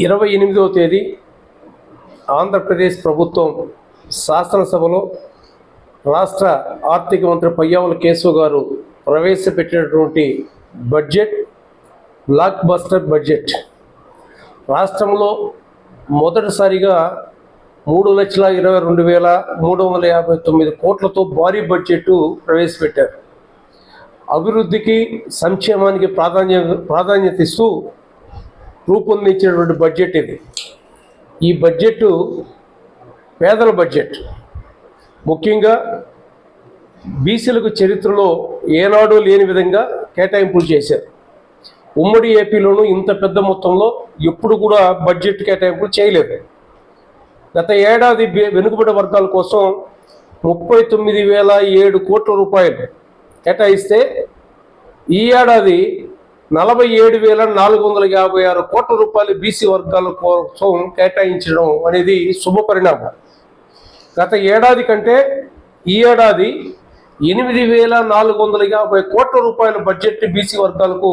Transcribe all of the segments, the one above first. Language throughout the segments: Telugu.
ఇరవై ఎనిమిదవ తేదీ ఆంధ్రప్రదేశ్ ప్రభుత్వం శాసనసభలో రాష్ట్ర ఆర్థిక మంత్రి పయ్యావుల కేశవ్ గారు ప్రవేశపెట్టినటువంటి బడ్జెట్ బ్లాక్ బస్టర్ బడ్జెట్. రాష్ట్రంలో మొదటిసారిగా మూడు లక్షల ఇరవై రెండు వేల మూడు వందల యాభై తొమ్మిది కోట్లతో భారీ బడ్జెట్ ప్రవేశపెట్టారు. అభివృద్ధికి సంక్షేమానికి ప్రాధాన్యత ప్రాధాన్యత ఇస్తూ రూపొందించినటువంటి బడ్జెట్ ఇది. ఈ బడ్జెట్ పేదల బడ్జెట్ ముఖ్యంగా బీసీలకు చరిత్రలో ఏనాడు లేని విధంగా కేటాయింపులు చేశారు. ఉమ్మడి ఏపీలోనూ ఇంత పెద్ద మొత్తంలో ఎప్పుడు కూడా బడ్జెట్ కేటాయింపులు చేయలేదు. గత ఏడాది వెనుకబడి వర్గాల కోసం ముప్పై తొమ్మిది వేల ఏడు కోట్ల రూపాయలు కేటాయిస్తే ఈ ఏడాది నలభై ఏడు వేల నాలుగు వందల యాభై ఆరు కోట్ల రూపాయలు బీసీ వర్గాల కోసం కేటాయించడం అనేది శుభ పరిణామం. గత ఏడాది కంటే ఈ ఏడాది ఎనిమిది వేల నాలుగు వందల యాభై కోట్ల రూపాయల బడ్జెట్ బీసీ వర్గాలకు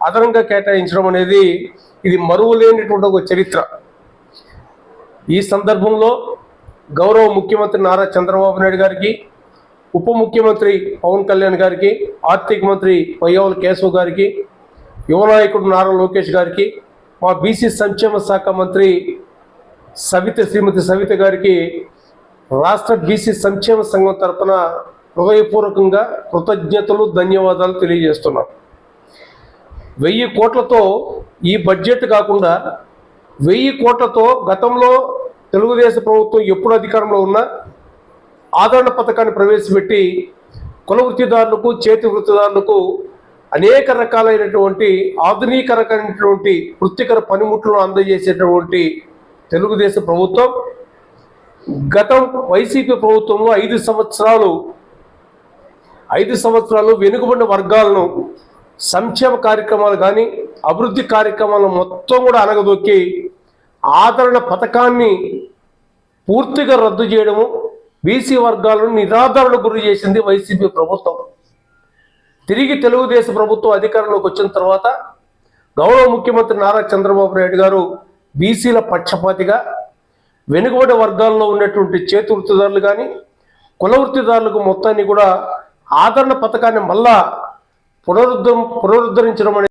అదనంగా కేటాయించడం అనేది ఇది మరువలేనటువంటి ఒక చరిత్ర. ఈ సందర్భంలో గౌరవ ముఖ్యమంత్రి నారా చంద్రబాబు నాయుడు గారికి ఉప ముఖ్యమంత్రి పవన్ కళ్యాణ్ గారికి ఆర్థిక మంత్రి పయ్యవల కేశవ్ గారికి యువ నాయకుడు నారా లోకేష్ గారికి మా బీసీ సంక్షేమ శాఖ మంత్రి సవిత శ్రీమతి సవిత గారికి రాష్ట్ర బీసీ సంక్షేమ సంఘం తరఫున హృదయపూర్వకంగా కృతజ్ఞతలు ధన్యవాదాలు తెలియజేస్తున్నాం. వెయ్యి కోట్లతో ఈ బడ్జెట్ కాకుండా వెయ్యి కోట్లతో గతంలో తెలుగుదేశం ప్రభుత్వం ఎప్పుడు అధికారంలో ఉన్నా ఆదరణ పథకాన్ని ప్రవేశపెట్టి కుల వృత్తిదారులకు చేతి వృత్తిదారులకు అనేక రకాలైనటువంటి ఆధునీకరమైనటువంటి వృత్తికర పనిముట్లను అందజేసేటటువంటి తెలుగుదేశం ప్రభుత్వం గతం వైసీపీ ప్రభుత్వంలో ఐదు సంవత్సరాలు ఐదు సంవత్సరాలు వెనుకబడిన వర్గాలను సంక్షేమ కార్యక్రమాలు కానీ అభివృద్ధి కార్యక్రమాలను మొత్తం కూడా అనగదొక్కి ఆదరణ పథకాన్ని పూర్తిగా రద్దు చేయడము బీసీ వర్గాలను నిరాదరణ గురి చేసింది వైసీపీ ప్రభుత్వం. తిరిగి తెలుగుదేశం ప్రభుత్వం అధికారంలోకి వచ్చిన తర్వాత గౌరవ ముఖ్యమంత్రి నారా చంద్రబాబు నాయుడు గారు బీసీల పక్షపాతిగా వెనుకబడి వర్గాల్లో ఉన్నటువంటి చేతి వృత్తిదారులు కానీ కుల వృత్తిదారులకు మొత్తాన్ని కూడా ఆదరణ పథకాన్ని మళ్ళా పునరుద్ధం పునరుద్ధరించడం